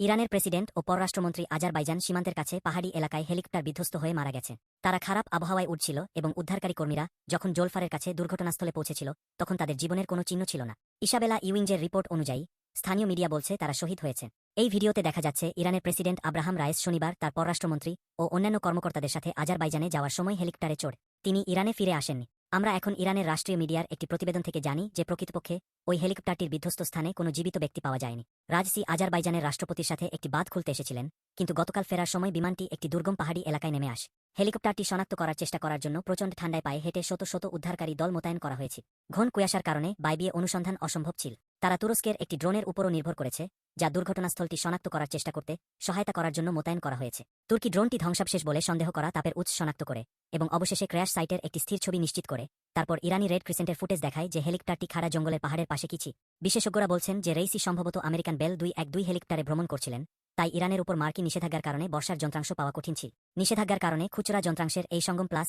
ইরানের প্রেসিডেন্ট ও পররাষ্ট্রমন্ত্রী আজারবাইজান সীমান্তের কাছে পাহাড়ি এলাকায় হেলিকপ্টার বিধ্বস্ত হয়ে মারা গেছে। তারা খারাপ আবহাওয়ায় উঠছিল এবং উদ্ধারকারী কর্মীরা যখন জোলফারের কাছে দুর্ঘটনাস্থলে পৌঁছেছিল, তখন তাদের জীবনের কোনো চিহ্ন ছিল না। ইসাবেলা ইউইঞ্জের রিপোর্ট অনুযায়ী, স্থানীয় মিডিয়া বলছে তারা শহীদ হয়েছে। এই ভিডিওতে দেখা যাচ্ছে ইরানের প্রেসিডেন্ট আব্রাহাম রায়েস শনিবার তার পররাষ্ট্রমন্ত্রী ও অন্যান্য কর্মকর্তাদের সাথে আজারবাইজানে যাওয়ার সময় হেলিকপ্টারে চড়। তিনি ইরানে ফিরে আসেননি। আমরা এখন ইরানের রাষ্ট্রীয় মিডিয়ার একটি প্রতিবেদন থেকে জানি যে প্রকৃতপক্ষে ওই হেলিকপ্টারটির বিধ্বস্ত স্থানে কোনো জীবিত ব্যক্তি পাওয়া যায়নি। রাজসি আজারবাইজানের রাষ্ট্রপতির সাথে একটি বাঁধ খুলতে এসেছিলেন, কিন্তু গতকাল ফেরার সময় বিমানটি একটি দুর্গম পাহাড়ি এলাকায় নেমে আসে। হেলিকপ্টারটি শনাক্ত করার চেষ্টা করার জন্য প্রচণ্ড ঠান্ডায় পায়ে হেঁটে শত শত উদ্ধারকারী দল মোতায়েন করা হয়েছে। ঘন কুয়াশার কারণে বাইবিয়ে অনুসন্ধান অসম্ভব ছিল। তারা তুরস্কের একটি ড্রোনের উপরও নির্ভর করেছে, যা দুর্ঘটনাস্থলটি শনাক্ত করার চেষ্টা করতে সহায়তা করার জন্য মোতায়েন করা হয়েছে। তুর্কি ড্রোনটি ধ্বংসাবশেষ বলে সন্দেহ করা তাপের উৎস শনাক্ত করে এবং অবশেষে ক্র্যাশ সাইটের একটি স্থির ছবি নিশ্চিত করে। তারপর ইরানি রেড ক্রিসেন্টের ফুটেজ দেখায় যে হেলিকপ্টারটি খাড়া জঙ্গলের পাহাড়ের পাশে কিছি বিশেষজ্ঞরা বলছেন যে রেইসি সম্ভবত আমেরিকান বেল দুই এক দুই হেলিকপ্টারে ভ্রমণ করছিলেন, তাই ইরানের উপর মার্কি নিষেধাজ্ঞার কারণে বর্ষার যন্ত্রাংশ পাওয়া কঠিন ছিল। নিষেধাজ্ঞার কারণে খুচরা যন্ত্রাংশের এই সঙ্গম প্লাস